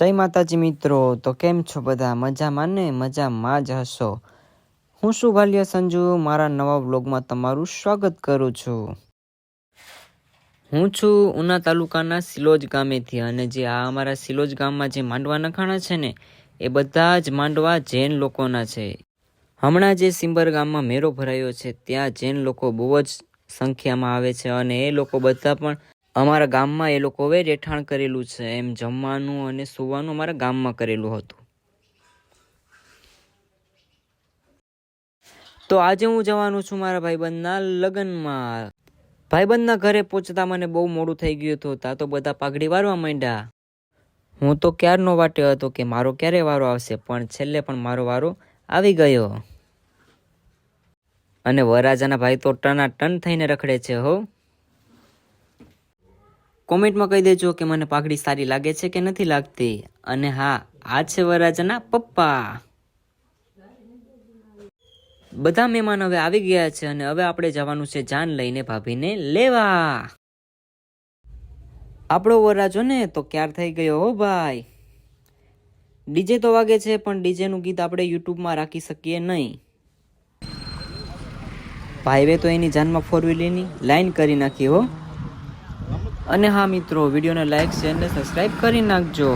જય માતાજી મિત્રો, તો કેમ છો બધા? મજામાં ને? મજામાં જ હશો. હું શું ભાલિયા સંજુ, મારા નવા વ્લોગમાં તમારું સ્વાગત કરું છું. હું છું ઉના તાલુકાના સિલોજ ગામેથી અને જે આ અમારા સિલોજ ગામમાં જે માંડવા નખાણા છે ને, એ બધા જ માંડવા જૈન લોકોના છે. હમણાં જે સિંબર ગામમાં મેળો ભરાયો છે, ત્યાં જૈન લોકો બહુ જ સંખ્યામાં આવે છે અને એ લોકો બધા પણ અમારા ગામમાં એ લોકોએ રહેઠાણ કરેલું છે, એમ જમવાનું અને સુવાનું અમારા ગામમાં કરેલું હતું. તો આજે હું જવાનું છું મારા ભાઈબંધના લગ્નમાં. ભાઈબંધના ઘરે પહોંચતા મને બહુ મોડું થઈ ગયું હતું, તા તો બધા પાઘડી વારવા માંડ્યા. હું તો ક્યારનો વાટ્યો હતો કે મારો ક્યારે વારો આવશે, પણ છેલ્લે પણ મારો વારો આવી ગયો. અને વરાજાના ભાઈ તો ટના ટન થઈને રખડે છે, હો. કોમેન્ટમાં કહી દેજો કે મને પાઘડી સારી લાગે છે કે નથી લાગતી. અને હા, આ છે વરરાજાના પપ્પા. બધા મહેમાન હવે આવી ગયા છે અને હવે આપણે જવાનું છે જાન લઈને ભાભીને લેવા. આપણો વરરાજો ને તો ક્યાર થઈ ગયો હો ભાઈ. ડીજે તો વાગે છે, પણ ડીજેનું ગીત આપણે યુટ્યુબમાં રાખી શકીએ નહીં. ભાઈવે તો એની જાનમાં ફોર વ્હીલરની લાઈન કરી નાખી હો. અને હા મિત્રો વિડીયોને લાઈક શેર ને સબસ્ક્રાઇબ કરી નાખજો.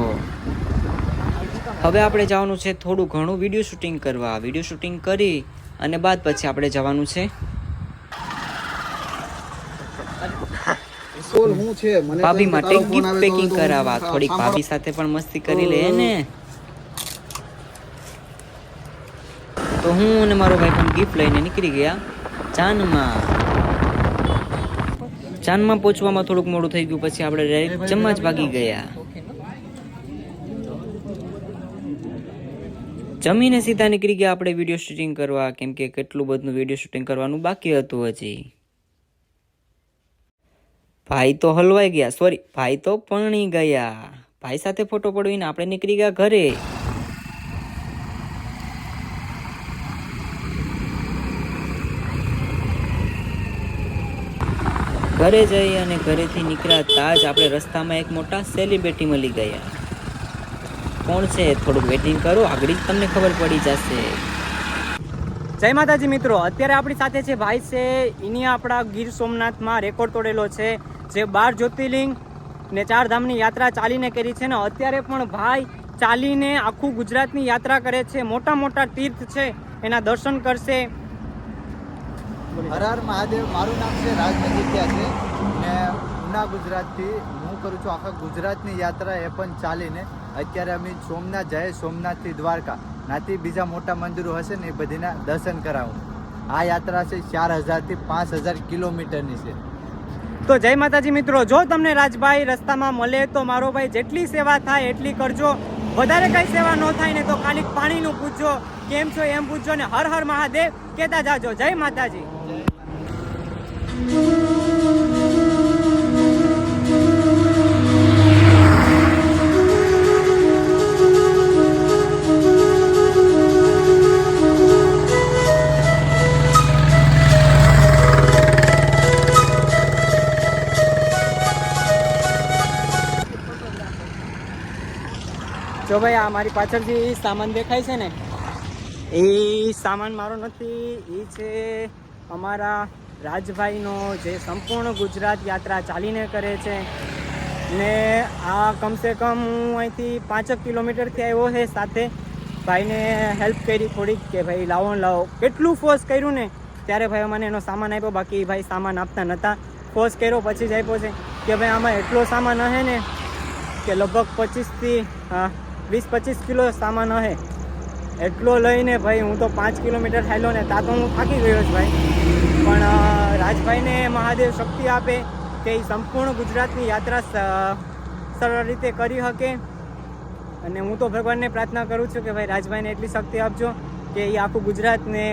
હવે આપણે જવાનું છે થોડું ઘણું વીડિયો શૂટિંગ કરવા. વીડિયો શૂટિંગ કરી અને બાદ પછી આપણે જવાનું છે. ભાભી માટે ગિફ્ટ પેકિંગ કરાવવા. થોડી થોડીક ભાભી સાથે પણ મસ્તી કરી લે ને? તો હું અને મારો ભાઈ પણ ગિફ્ટ લઈને નીકળી ગયા ચાનમાં ચાનમાં પહોંચવામાં થોડુંક મોડું થઈ ગયું પછી આપણે ડાયરેક્ટ જ ભાગી ગયા. જમીને સીધા નીકળી ગયા આપણે વીડિયો શૂટિંગ કરવા કેમ કે કેટલું બધું વીડિયો શૂટિંગ કરવાનું બાકી હતું હજી. ભાઈ તો હલવાઈ ગયા સોરી ભાઈ તો પરણી ગયા. ભાઈ સાથે ફોટો પડવીને આપણે નીકળી ગયા ઘરે. ઘરે જઈ અને ઘરેથી નીકળ્યા તાજ આપણે રસ્તામાં એક મોટા સેલિબ્રિટી મળી ગયા. કોણ છે? થોડુંક વેટિંગ કરો, આગળ જ તમને ખબર પડી જશે. જય માતાજી મિત્રો, અત્યારે આપણી સાથે છે ભાઈ છે, એની આપણા ગીર સોમનાથમાં રેકોર્ડ તોડેલો છે. જે બાર જ્યોતિર્લિંગ ને ચાર ધામની યાત્રા ચાલીને કરી છે ને અત્યારે પણ ભાઈ ચાલીને આખું ગુજરાતની યાત્રા કરે છે. મોટા મોટા તીર્થ છે, એના દર્શન કરશે. હર હર મહાદેવ, મારું નામ છે રાજ છે. ને ઉના ગુજરાતથી હું કરું છું આખા ગુજરાતની યાત્રા એ પણ ચાલીને. અત્યારે અમે સોમનાથ જઈએ, સોમનાથથી દ્વારકા. નાથી બીજા મોટા મંદિરો હશે ને એ બધીના દર્શન કરાવું. આ યાત્રા છે ચાર હજારથી પાંચ હજાર કિલોમીટરની છે. તો જય માતાજી મિત્રો, જો તમને રાજભાઈ રસ્તામાં મળે તો મારો ભાઈ જેટલી સેવા થાય એટલી કરજો. વધારે કઈ સેવા ન થાય ને તો ખાલી પાણીનું પૂછજો. કેમ છો એમ પૂછજો ને હર હર મહાદેવ, કેતા જાજો. જય માતાજી. જો ભાઈ, આ મારી પાછળથી સામાન દેખાય છે ને? એ સામાન મારો નથી, એ છે અમારા રાજભાઈનો જે સંપૂર્ણ ગુજરાત યાત્રા ચાલીને કરે છે. ને આ કમસે કમ હું અહીંથી પાંચેક કિલોમીટરથી આવ્યો છે, સાથે ભાઈને હેલ્પ કરી થોડીક કે ભાઈ લાવો લાવો. કેટલું ફોર્સ કર્યું ને, ત્યારે ભાઈ મને એનો સામાન આપ્યો, બાકી ભાઈ સામાન આપતા નહોતા ફોર્સ કર્યો, પછી જ આપ્યો છે કે ભાઈ આમાં એટલો સામાન હશે ને કે લગભગ પચીસથી વીસ પચીસ કિલો સામાન હશે એટલો લઈને ભાઈ હું તો પાંચ કિલોમીટર હાલ્યો ને ત્યાં તો હું થાકી ગયો છું ભાઈ. પણ રાજભાઈને મહાદેવ શક્તિ આપે કે એ સંપૂર્ણ ગુજરાતની યાત્રા સરળ રીતે કરી શકે અને હું તો ભગવાનને પ્રાર્થના કરું છું કે ભાઈ રાજભાઈને એટલી શક્તિ આપજો કે એ આખું ગુજરાતને,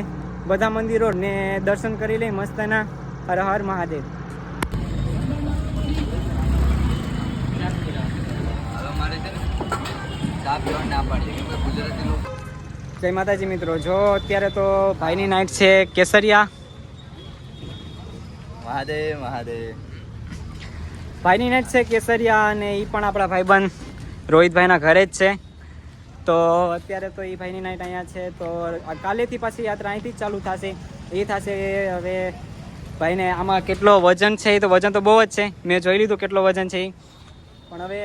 બધા મંદિરો ને દર્શન કરી લે મસ્તના હર હર મહાદેવ. જય માતાજી મિત્રો. જો અત્યારે તો ભાઈની નાઇટ છે કેસરિયા. મહાદેવ મહાદેવ. ભાઈની નાઇટ છે કેસરિયા અને એ પણ આપણા ભાઈબંધ રોહિતભાઈના ઘરે જ છે. તો અત્યારે તો એ ભાઈની નાઇટ અહીંયા છે. તો કાલેથી પાછી યાત્રા અહીંથી જ ચાલુ થશે. એ થશે હવે ભાઈને આમાં કેટલો વજન છે એ તો વજન તો બહુ જ છે. મેં જોઈ લીધું કેટલો વજન છે એ પણ હવે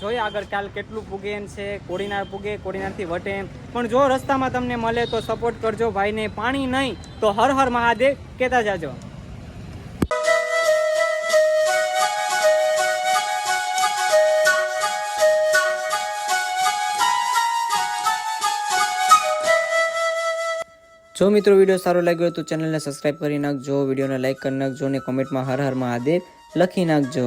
જોઈએ આગળ કાલ કેટલું પૂગે એમ છે, કોડીનાર પૂગે, કોડીનારથી વટે. એમ પણ જો રસ્તામાં તમને મળે તો સપોર્ટ કરજો ભાઈને. પાણી નહીં તો હર હર મહાદેવ કહેતા જાજો. જો મિત્રો વીડિયો સારો લાગ્યો હોય તો ચેનલને સબસ્ક્રાઈબ કરી નાખજો, વિડીયોને લાઈક કરી નાખજો અને કોમેન્ટમાં હર હર મહાદેવ લખી નાખજો.